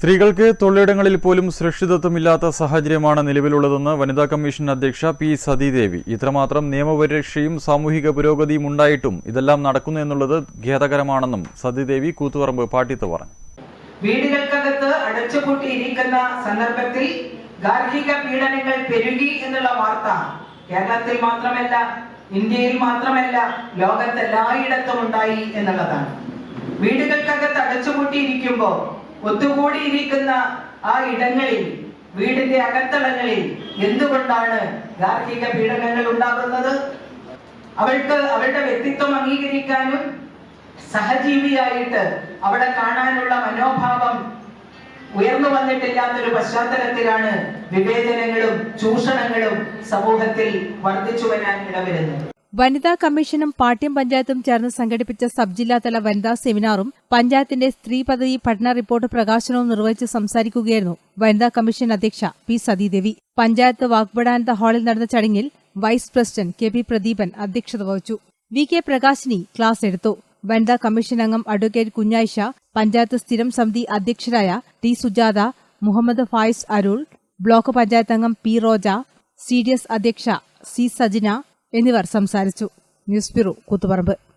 സ്ത്രീകൾക്ക് തൊഴിലിടങ്ങളിൽ പോലും സുരക്ഷിതത്വമില്ലാത്ത സാഹചര്യമാണ് നിലവിലുള്ളതെന്ന് വനിതാ കമ്മീഷൻ അധ്യക്ഷ പി സതീദേവി. ഇത്രമാത്രം നിയമപരിരക്ഷയും സാമൂഹിക പുരോഗതിയും ഉണ്ടായിട്ടും ഇതെല്ലാം നടക്കുന്നു എന്നുള്ളത് ഖേദകരമാണെന്നും സതീദേവി കൂത്തുപറമ്പ് പാട്ടിത്ത് പറഞ്ഞു. വീടുകൾക്കകത്ത് അടച്ചുപൂട്ടിയിരിക്കുന്ന സന്ദർഭത്തിൽ ഗാർഹിക പീഡനങ്ങൾ പെരുകി എന്നുള്ള വാർത്ത കേരളത്തിൽ മാത്രമല്ല ഇന്ത്യയിൽ മാത്രമല്ല ലോകത്തെല്ലായിടത്തും ഉണ്ടായി എന്നുള്ളതാണ്. വീടുകൾക്കകത്ത് അടച്ചുപൂട്ടിയിരിക്കുമ്പോൾ ഒത്തുകൂടിയിരിക്കുന്ന ആ ഇടങ്ങളിൽ വീടിന്റെ അകത്തളങ്ങളിൽ എന്തുകൊണ്ടാണ് ഗാർഹിക പീഡനങ്ങൾ ഉണ്ടാകുന്നത്? അവൾക്ക് അവളുടെ വ്യക്തിത്വം അംഗീകരിക്കാനും സഹജീവിയായിട്ട് അവിടെ കാണാനുള്ള മനോഭാവം ഉയർന്നു വന്നിട്ടില്ലാത്തൊരു പശ്ചാത്തലത്തിലാണ് വിവേചനങ്ങളും ചൂഷണങ്ങളും സമൂഹത്തിൽ വർദ്ധിച്ചു വരാൻ ഇടവരുന്നത്. വനിതാ കമ്മീഷനും പാട്യം പഞ്ചായത്തും ചേർന്ന് സംഘടിപ്പിച്ച സബ് ജില്ലാതല വനിതാ സെമിനാറും പഞ്ചായത്തിന്റെ സ്ത്രീ പദ്ധതി പഠന റിപ്പോർട്ട് പ്രകാശനവും നിർവഹിച്ച് സംസാരിക്കുകയായിരുന്നു വനിതാ കമ്മീഷൻ അധ്യക്ഷ പി സതീദേവി. പഞ്ചായത്ത് വാഗ്ബടാനന്ദ ഹാളിൽ നടന്ന ചടങ്ങിൽ vice president K P Pradeepan അധ്യക്ഷത വഹിച്ചു. വി കെ പ്രകാശിനി ക്ലാസ് എടുത്തു. വനിതാ കമ്മീഷൻ അംഗം അഡ്വക്കേറ്റ് കുഞ്ഞായിഷ പഞ്ചായത്ത് സ്ഥിരം സമിതി അധ്യക്ഷരായ ടി സുജാത മുഹമ്മദ് ഫായിസ് അരുൾ ബ്ലോക്ക് പഞ്ചായത്ത് അംഗം P Roja C D S അധ്യക്ഷ സി സജിന എന്നിവർ സംസാരിച്ചു. News bureau Koothuparamba.